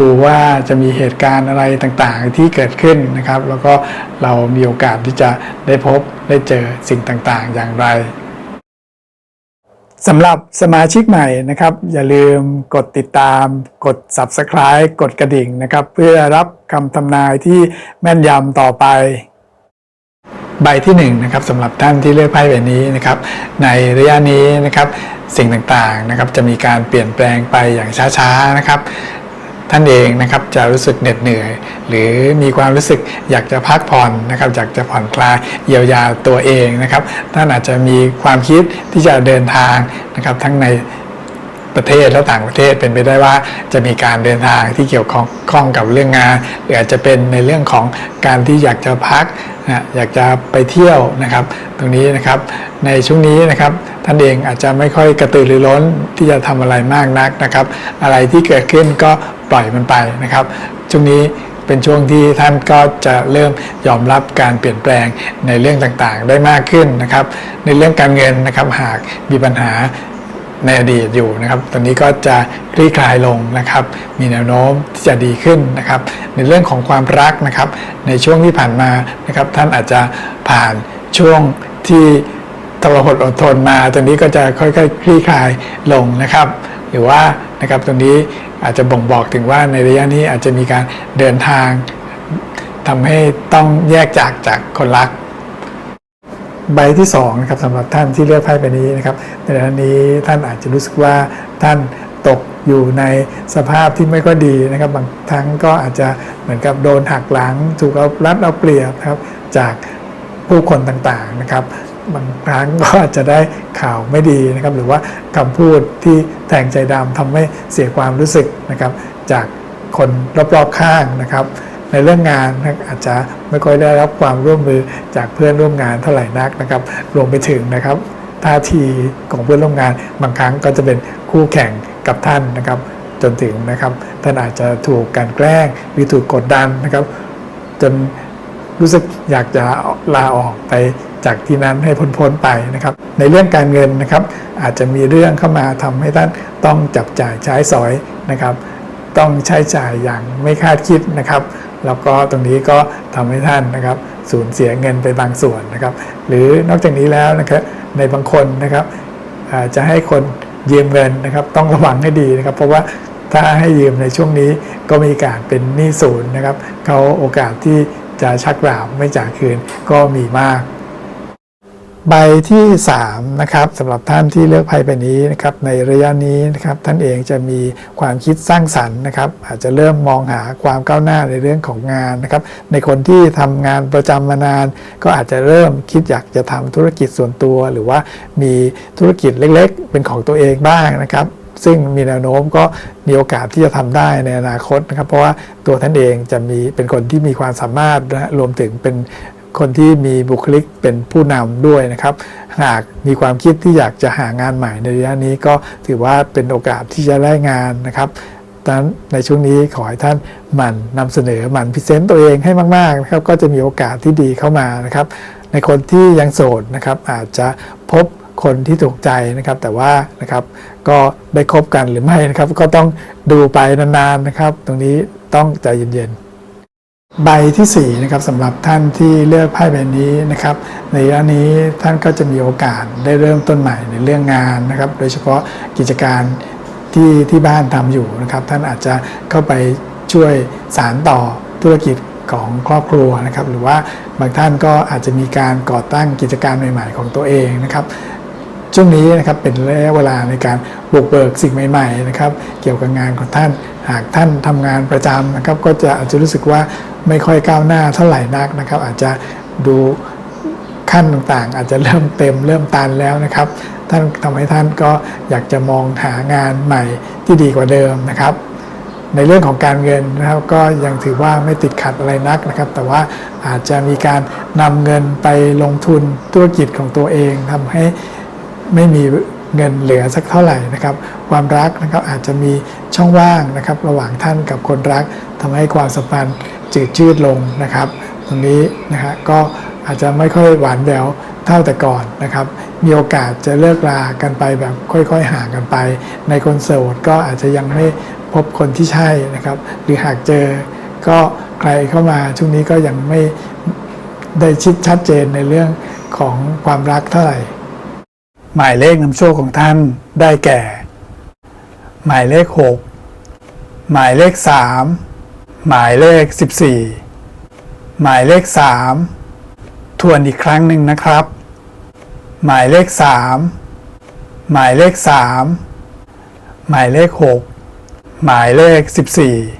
ดูว่าจะมีเหตุการณ์อะไรต่างๆที่เกิดขึ้นนะครับ แล้วก็เรามีโอกาสที่จะได้พบได้เจอสิ่งต่างๆ อย่างไรสำหรับสมาชิกใหม่นะครับ อย่าลืมกดติดตาม กด Subscribe กดกระดิ่งนะครับ เพื่อรับคำทำนายที่แม่นยำต่อไป ใบที่1นงนะครับสำหรับท่านที่เลือกไพ่ใบนี้นะครับ ในระยะนี้นะครับ สิ่งต่างๆนะครับ จะมีการเปลี่ยนแปลงไปอย่างช้าๆนะครับ ท่านเองนะครับจะรู้สึกเหน็ดเหนื่อย หรือมีความรู้สึกอยากจะพักผ่อนนะครับอยากจะผ่อนคลายเยียวยาตัวเองนะครับท่านอาจจะมีความคิดที่จะเดินทางนะครับทั้งในประเทศและต่างประเทศเป็นไปได้ว่าจะมีการเดินทางที่เกี่ยวข้องกับเรื่องงาน หรืออาจจะเป็นในเรื่องของการที่อยากจะพักนะอยากจะไปเที่ยวนะครับ ตรงนี้นะครับในช่วงนี้นะครับท่านเองอาจจะไม่ค่อยกระตือรือร้นที่จะทำอะไรมากนักนะครับ อะไรที่เกิดขึ้นก็ ปล่อยมันไปนะครับ ช่วงนี้เป็นช่วงที่ท่านก็จะเริ่มยอมรับการเปลี่ยนแปลงในเรื่องต่างๆ ได้มากขึ้นนะครับ ในเรื่องการเงินนะครับหากมีปัญหาในอดีตอยู่นะครับ ตอนนี้ก็จะคลี่คลายลงนะครับ มีแนวโน้มที่จะดีขึ้นนะครับ ในเรื่องของความรักนะครับ ในช่วงที่ผ่านมานะครับ ท่านอาจจะผ่านช่วงที่ทรหดอดทนมา ตอนนี้ก็จะค่อยๆคลี่คลายลงนะครับ หรือว่านะครับตรงนี้อาจจะบ่งบอกถึงว่าในระยะนี้อาจจะมีการเดินทางทำให้ต้องแยกจากจากคนรัก ใบที่2นะครับสำหรับท่านที่เลือกไพ่ใบนี้นะครับในระยะนี้ท่านอาจจะรู้สึกว่าท่านตกอยู่ในสภาพที่ไม่ก็ดีนะครับบางครั้งก็อาจจะเหมือนกับโดนหักหลัง ถูกเอารัดเอาเปรียบครับจากผู้คนต่างๆนะครับ บางครั้งก็อาจจะได้ข่าวไม่ดีนะครับ หรือว่าคำพูดที่แทงใจดำทำให้เสียความรู้สึกนะครับ จากคนรอบๆข้างนะครับ ในเรื่องงานอาจจะไม่ค่อยได้รับความร่วมมือจากเพื่อนร่วมงานเท่าไหร่นักนะครับ รวมไปถึงนะครับท่าทีของเพื่อนร่วมงานบางครั้งก็จะเป็นคู่แข่งกับท่านนะครับ จนถึงนะครับท่านอาจจะถูกการแกล้งหรือถูกกดดันนะครับ จน รู้สึกอยากจะลาออกไปจากที่นั้นให้พ้นๆไปนะครับ ในเรื่องการเงินนะครับ อาจจะมีเรื่องเข้ามาทำให้ท่านต้องจับจ่ายใช้สอยนะครับ ต้องใช้จ่ายอย่างไม่คาดคิดนะครับแล้วก็ตรงนี้ก็ทำให้ท่านนะครับสูญเสียเงินไปบางส่วนนะครับ หรือนอกจากนี้แล้วนะครับในบางคนนะครับอาจจะให้คนยืมเงินนะครับ ต้องระวังให้ดีนะครับ เพราะว่าถ้าให้ยืมในช่วงนี้ก็มีการเป็นหนี้ศูนย์นะครับเขาโอกาสที่ จะชักดาบไม่จ่ายคืนก็มีมาก ใบที่3นะครับสำหรับท่านที่เลือกไพ่ใบนี้นะครับในระยะนี้นะครับท่านเองจะมีความคิดสร้างสรรค์นะครับ อาจจะเริ่มมองหาความก้าวหน้าในเรื่องของงานนะครับ ในคนที่ทำงานประจำมานาน ก็อาจจะเริ่มคิดอยากจะทำธุรกิจส่วนตัว หรือว่ามีธุรกิจเล็ก ๆ เป็นของตัวเองบ้างนะครับ ซึ่งมีแนวโน้มก็มีโอกาสที่จะทำได้ในอนาคตนะครับ เพราะว่าตัวท่านเองจะมีเป็นคนที่มีความสามารถนะรวมถึงเป็นคนที่มีบุคลิกเป็นผู้นำด้วยนะครับ หากมีความคิดที่อยากจะหางานใหม่ในระยะนี้ก็ถือว่าเป็นโอกาสที่จะได้งานนะครับดังนั้นในช่วงนี้ขอให้ท่านหมั่นนำเสนอหมั่นพรีเซนต์ตัวเองให้มากๆนะครับ ก็จะมีโอกาสที่ดีเข้ามานะครับ ในคนที่ยังโสดนะครับอาจจะพบ คนที่ถูกใจนะครับ แต่ว่านะครับก็ได้คบกันหรือไม่นะครับ ก็ต้องดูไปนานๆนะครับ ตรงนี้ต้องใจเย็นๆ ใบที่4นะครับสำหรับท่านที่เลือกไพ่ใบนี้นะครับ ในระยะนี้ท่านก็จะมีโอกาสได้เริ่มต้นใหม่ในเรื่องงานนะครับ โดยเฉพาะกิจการที่ที่บ้านทำอยู่นะครับ ท่านอาจจะเข้าไปช่วยสารต่อธุรกิจของครอบครัวนะครับ หรือว่าบางท่านก็อาจจะมีการก่อตั้งกิจการใหม่ ๆ ของตัวเองนะครับ ช่วงนี้นะครับเป็นระยะเวลาในการบุกเบิกสิ่งใหม่ๆนะครับเกี่ยวกับงานของท่าน หากท่านทำงานประจำนะครับก็จะอาจจะรู้สึกว่าไม่ค่อยก้าวหน้าเท่าไหร่นักนะครับ อาจจะดูขั้นต่างๆ อาจจะเริ่มเต็มเริ่มตันแล้วนะครับ ท่านทำให้ท่านก็อยากจะมองหางานใหม่ที่ดีกว่าเดิมนะครับ ในเรื่องของการเงินนะครับก็ยังถือว่าไม่ติดขัดอะไรนักนะครับ แต่ว่าอาจจะมีการนำเงินไปลงทุนธุรกิจของตัวเองทำให้ ไม่มีเงินเหลือสักเท่าไหร่นะครับ ความรักนะครับอาจจะมีช่องว่างนะครับ ระหว่างท่านกับคนรักทำให้ความสัมพันธ์จืดชืดลงนะครับ ตรงนี้นะฮะก็อาจจะไม่ค่อยหวานแหววเท่าแต่ก่อนนะครับ มีโอกาสจะเลิกลากันไปแบบค่อยๆห่างกันไป ในคนโสดก็อาจจะยังไม่พบคนที่ใช่นะครับ หรือหากเจอก็ใครเข้ามาช่วงนี้ก็ยังไม่ได้ชิดชัดเจนในเรื่องของความรักเท่าไหร่ หมายเลขนำโชคของท่านได้แก่ หมายเลข 6 หมายเลข 3 หมายเลข 14 หมายเลข 3 ทวนอีกครั้งหนึ่งนะครับ หมายเลข 3 หมายเลข 3 หมายเลข 6 หมายเลข 14